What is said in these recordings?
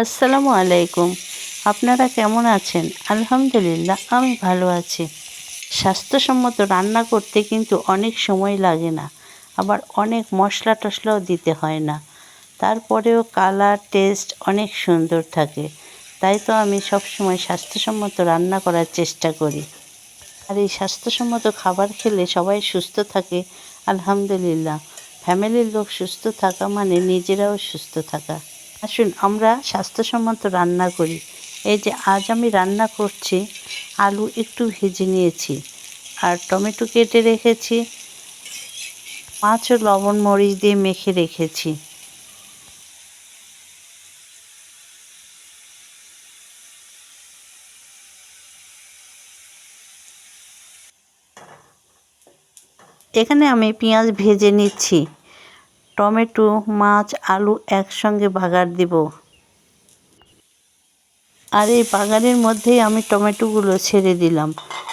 আসসালামু আলাইকুম। আপনারা কেমন আছেন? আলহামদুলিল্লাহ, আমি ভালো আছি। স্বাস্থ্যসম্মত রান্না করতে কিন্তু অনেক সময় লাগে না। আবার অনেক মশলা টশলাও দিতে হয় না। তারপরেও কালার, টেস্ট অনেক সুন্দর থাকে। তাই তো আমি সবসময় স্বাস্থ্যসম্মত রান্না করার চেষ্টা করি। আর এই স্বাস্থ্যসম্মত খাবার খেলে সবাই সুস্থ থাকে, আলহামদুলিল্লাহ। ফ্যামিলির লোক সুস্থ থাকা মানে নিজেরাও সুস্থ থাকা। আসুন আমরা স্বাস্থ্যসম্মত রান্না করি। এই যে আজ আমি রান্না করছি, আলু একটু ভেজে নিয়েছি আর টমেটো কেটে রেখেছি মাছ ও লবণ মরিচ দিয়ে মেখে রেখেছি। এখানে আমি পেঁয়াজ ভেজে নিচ্ছি। টমেটো, মাছ, আলু একসঙ্গে বাগার দিব। আর এই বাগানের মধ্যেই আমি টমেটোগুলো ছেড়ে দিলাম।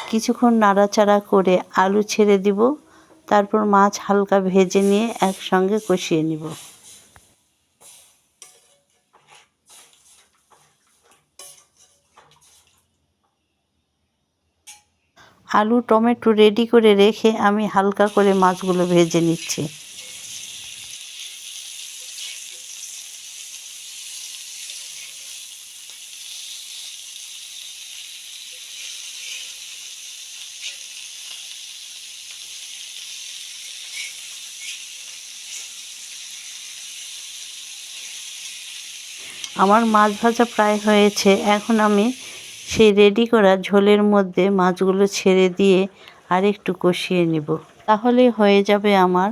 কিছুক্ষণ নাড়াচাড়া করে আলু ছেড়ে দিব, তারপর মাছ হালকা ভেজে নিয়ে একসঙ্গে কষিয়ে নিব। আলু, টমেটো রেডি করে রেখে আমি হালকা করে মাছগুলো ভেজে নিচ্ছি। আমার মাছ ভাজা প্রায় হয়েছে। এখন আমি সেই রেডি করা ঝোলের মধ্যে মাছগুলো ছেড়ে দিয়ে আর একটু কষিয়ে নেব। তাহলে হয়ে যাবে আমার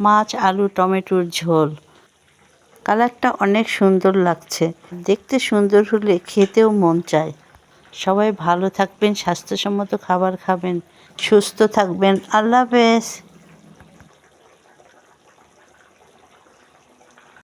মাছ আলু টমেটোর ঝোল। কালারটা অনেক সুন্দর লাগছে। দেখতে সুন্দর হলে খেতেও মন চায়। সবাই ভালো থাকবেন, স্বাস্থ্যসম্মত খাবার খাবেন, সুস্থ থাকবেন। আল্লাহ হাফেজ।